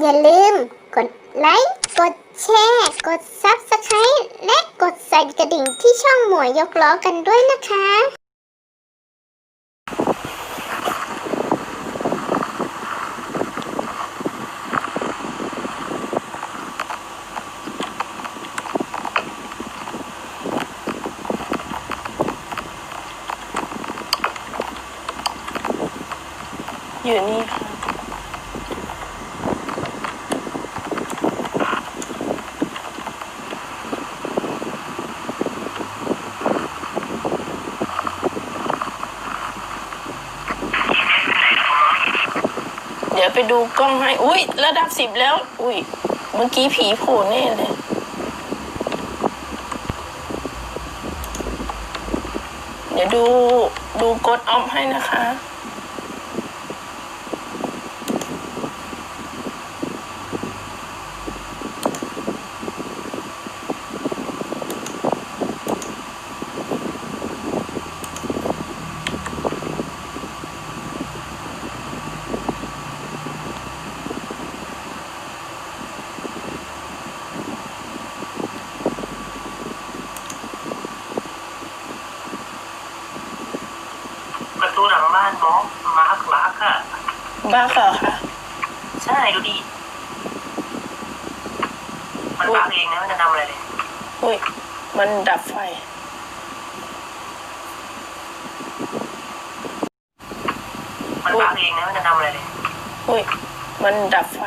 อย่าลืมกดไลค์ กดแชร์ กด Subscribe และกดสั่นกระดิ่งที่ช่องหมวยยกล้อกันด้วยนะคะอยู่นี่ค่ะ ไปดูกล้องให้ อุ้ยระดับสิบแล้ว อุ้ยเมื่อกี้ผีโผล่แน่เลยเดี๋ยวดูดูกดออมให้นะคะประตูหลังบ้านน้องมาร์คมาร์คอะ บ้าเหรอคะใช่ดูดิมันมาร์คเองนะมันจะทำอะไรเลยอุ้ย มันดับไฟ มันมาร์คเองนะมันจะทำอะไรเลยอุ้ย มันดับไฟ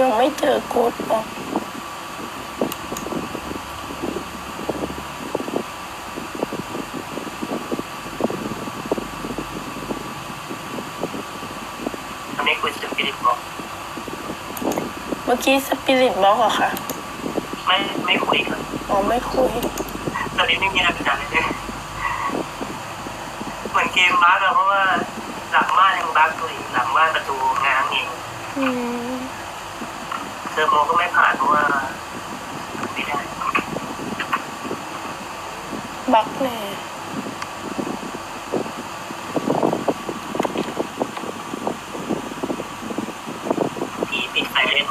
ยังไม่เจอกูดออก ตอนนี้คุยสปิริตบอก เมื่อกี้สปิริตบอกเหรอคะไม่ไม่คุยครับอ๋อไม่คุยตอนนี้ไม่มีอะไรเป็นอะไรเลยเหมือนเกมบั๊กอะเพราะว่าหลังบ้านยังบั๊กตัวอีกหลังบ้านประตูง้างเองอืมเทอร์โมก็ไม่ผ่านเพราะว่าไม่ได้บักแน่พี่ปิดไฟเล่น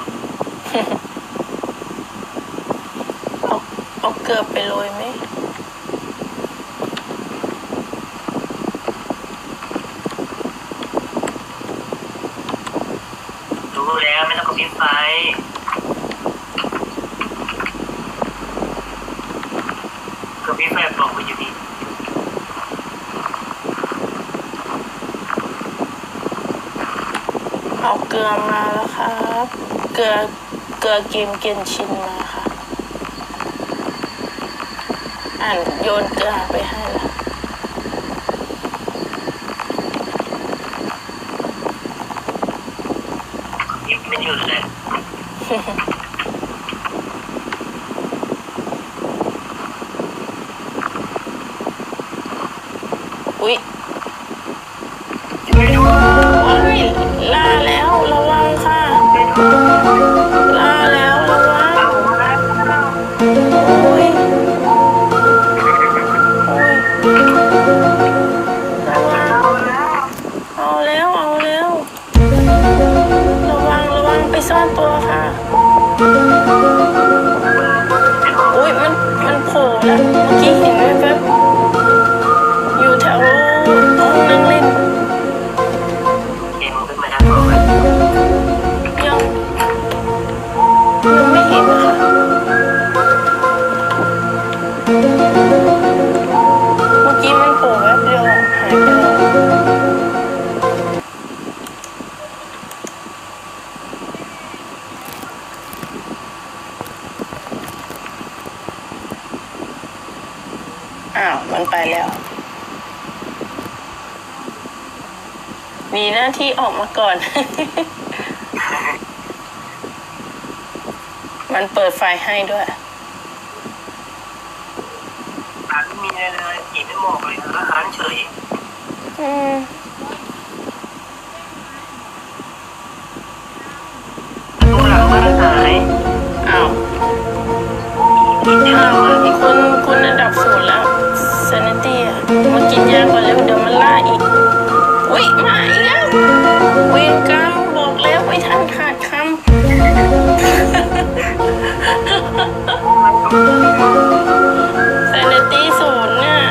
เอาเอาเกลือไปโรยไหมรู้แล้วไม่ต้องกระพริบไฟกระพริบไฟบอกว่าอยู่นี่เอาเกลือมาแล้วครับ เกลือเก ลือเกมเกนชินมาค่ะ อ่านโยนเกลือไปให้แล้วยิบไม่หยุดเลยอุ้ย แล้ แล้ว มีหน้าที่ออกมาก่อน มันเปิดไฟให้ด้วยร้านไม่มีอะไรเลยผีไม่บอกเลยอาหารเฉย อืม เซนตี้ศูนย์เนี่ย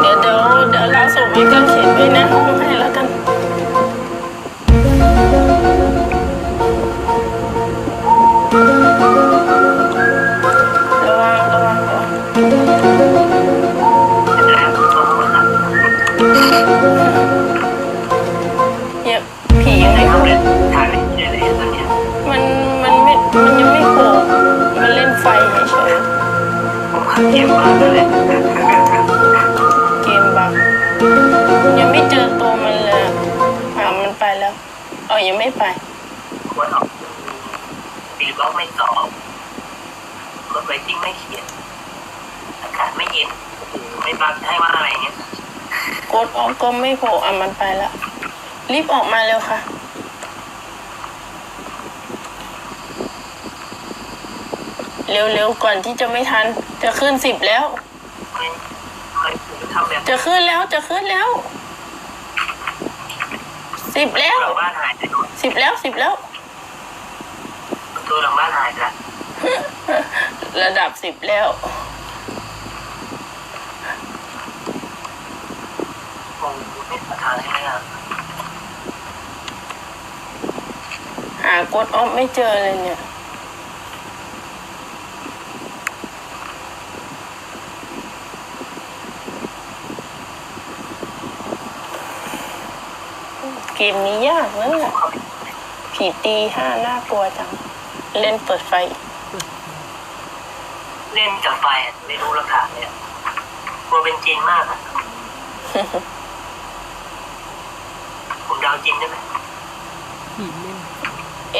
เดี๋ยวเดี๋ยวเราส่งวิเคงเขียนไว้น้าห้องให้แล้วกันระวังระวังระวัเนี่ยผียังไง ถ่าย มาแล้วแหละเกมบักยังไม่เจอตัวมันเลยอะอ่ามันไปแล้วเออยังไม่ไปควรออกปีบล็อกไม่ตอบรถไวติ้งไม่เขียน อากาศไม่เย็นโอ้โหไม่บักให้ว่าอะไรเงี้ยกดออกก็ไม่โผล่อะมันไปแล้วรีบออกมาเร็วค่ะ เร็วๆก่อนที่จะไม่ทัน จะขึ้นสิบแล้ว จะขึ้นแล้วจะขึ้นแล้วสิบแล้วหลังบ้านหายสิบแล้วสิบแล้วประตูหลังบ้านหายแล้วระดับสิบแล้วมไม่หาทางให้เลยอะหากดออฟไม่เจอเลยเนี่ย เกมนี้ยากนะเนี่ยผีตีห้าน่ากลัวจัง เล่นเปิดไฟ เล่นกับไฟอะไม่รู้หลักฐานเลยอะกลัวเป็นจริงมากอะผมเดาวจริงได้ไหมผีเล่นเอ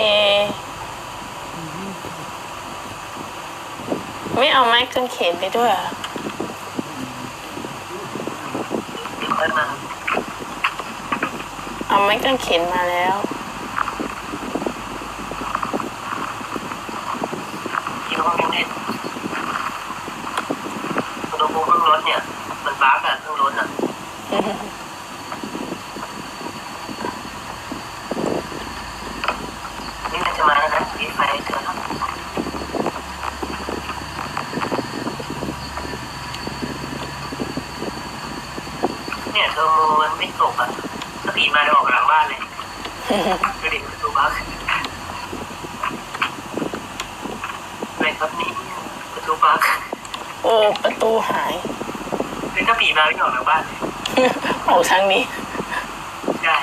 ไม่เอาไม้กางเขนไปด้วยเหรอ เดี๋ยวค่อยมา เอาไม้กางเขนมาแล้วที่ห้องยังเล่นอุณหภูมิเครื่องรถเนี่ย มันบ้ากับเครื่องรถอะนี่มันจะมาแล้วนะรีไฟเธอครับเนี่ยเทอร์โมมันไม่ตกอะ ผีมาจะออกหลังบ้านเลยกระดิ่งประตูบ้านอะไรครับนี่ประตูบ้านโอ้ประตูหายคือถ้าผีมาไม่ออกหลังบ้านเลยออกทางนี้ใช่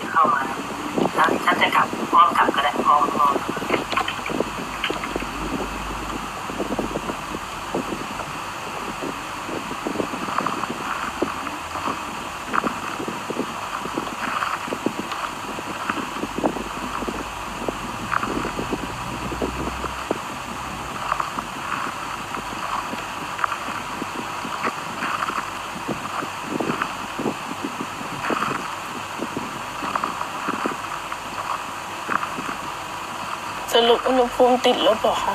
จะเข้ามาแล้วฉันจะกลับอ้อมกลับก็ได้อ้อมอ้อม สรุปอุณหภูมิติดลบเหรอคะ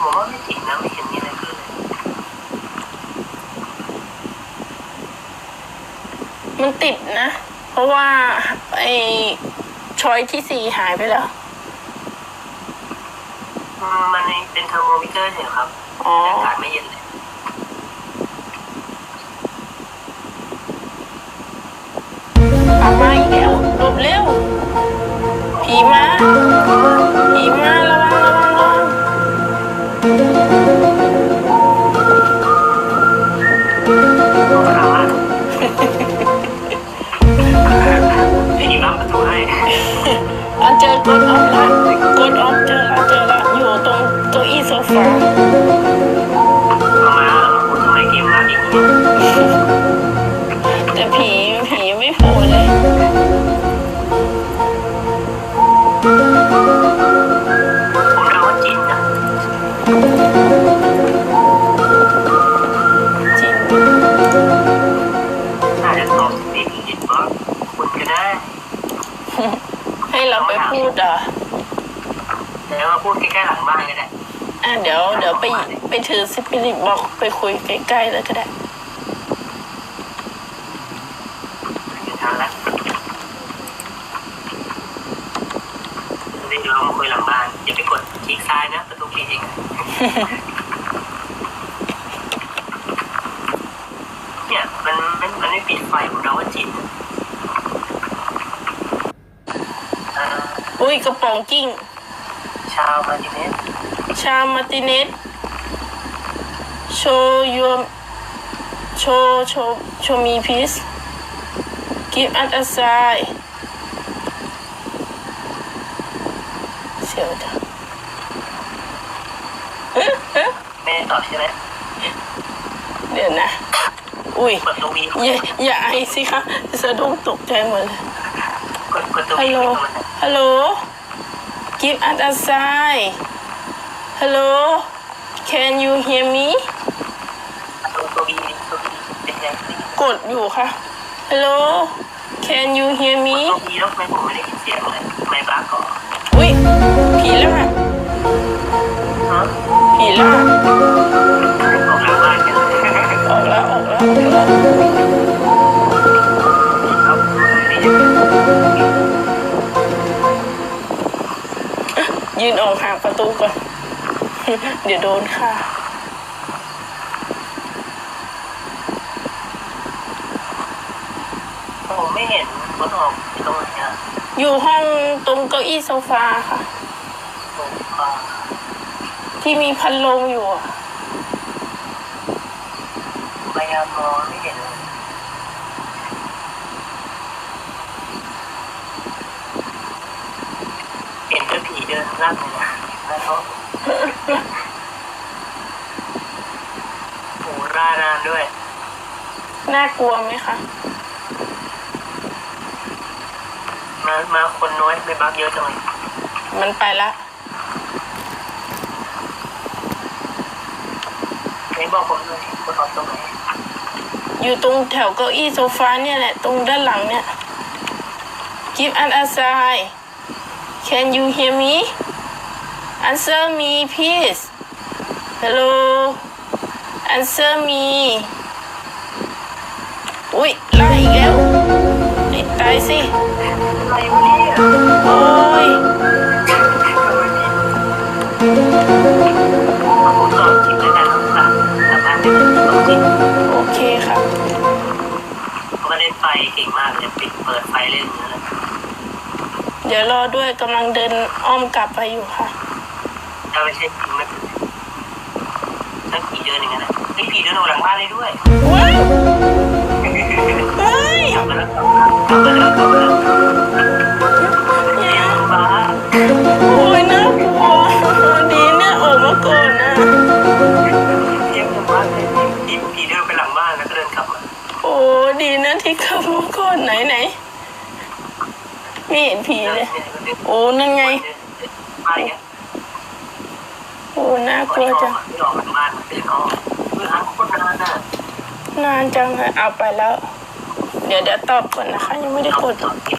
ผมว่าไม่จริงนะไม่เห็นมีอะไรขึ้นเลยมันติดนะ เพราะว่าไอ้ช้อยที่สี่หายไปแล้วอืมมันเป็นเทอร์โมมิเตอร์เนี่ยครับอ๋อ อากาศไม่เย็นเลย บเร็ว ผีมา ผีมาระวังระวังระวังตัวเราประตูให้เราเจอกดออฟละกดออฟเจอละเจอละอยู่ตรงเก้าอี้โซฟา พูดใกล้ๆหลังบ้านก็ได้อะเดี๋ยวเดี๋ยวไปไปถือสปิริตบอกไปคุยใกล้ๆแล้วก็ได้ ถึงทางแล้วเดี๋ยวเรามาคุยหลังบ้านอย่าไปกดคลิกซ้ายนะประตูคลิกเองเนี่ยมันมันมันไม่ปิดไฟผมเดาว่าจริงอ่าอุ้ยกระป๋องกิ้ง ชาวมาติเนสชามาร์ติเนสโชว์ยูโชว์โชว์โชว์มีพีซ give us a sign เสียวจังแม่ตอบใช่ไหมเดี๋ยวนะอุ้ยกดตัววีอย่าอย่าไอสิคะสะดุ้งตกใจหมดเลยกดกดตัวฮัวีลโหลมันนะฮัลโหล give us a sign ฮัลโหล can you hear me ตัวตัววีตัววีเป็นยังไงกดอยู่ค่ะฮัลโหล can you hear me ตัววีแล้วทำไมผมไม่ได้ยินเสียงเลยไม่บ้าก่อนอุ้ยผีล่าฮะผีล่าออกหลังบ้านกัน ออกแล้วออกแล้วออกแล้ว ยืนออกห่างประตูก่อน เดี๋ยวโดนค่ะ ผมไม่เห็นคนออกตรงไหนอะอยู่ห้องตรงเก้าอี้โซฟาค่ะผมอ่าที่มีพัดลมอยู่อะพยายามมองไม่เห็นเลยเห็น แต่ผีเดินล่างเลยนะแล้วก็โหร่านานด้วย น่ากลัวไหมคะ มามาคนน้อยไม่บักเยอะจังเลยมันไปละไหนบอกผมหน่อยคนออกตรงไหนอยู่ตรงแถวเก้าอี้โซฟาเนี่ยแหละ ตรงด้านหลังเนี่ย Give us a sign Can you hear me Answer me please Hello Answer me อุ้ยไล่อีกแล้วให้ตายสิอะไรวะเนี่ยโอ้ยผมตอบจริงด้วกันครับสามารถเป็นตอบจริงโอเคค่ะเขาก็เล่นไฟเก่งมากเลยปิดเปิดไฟเล่นนะ เดี๋ยวรอด้วยกำลังเดินอ้อมกลับไปอยู่ค่ะ ถ้าไม่ใช่จริงไม่เป็นไรถ้าผีเดินอย่างนั้นนะไอ้ผีเดินออกหลังบ้านเลยด้วยว้าวเฮ้ยกลับมาแล้วกลับมาแล้วกลับมาแล้วเนี่ยบ้าโอ้ย อ้นั่นไง อะไรเงี้ยโอ้น่ากลัวจังไม่ออกหลังบ้านเดินออกคือหางคตรนานน่ะนานจังเลยเอาไปแล้ว เดี๋ยวเดี๋ยวตอบก่อนนะคะ ยังไม่ได้กดเอา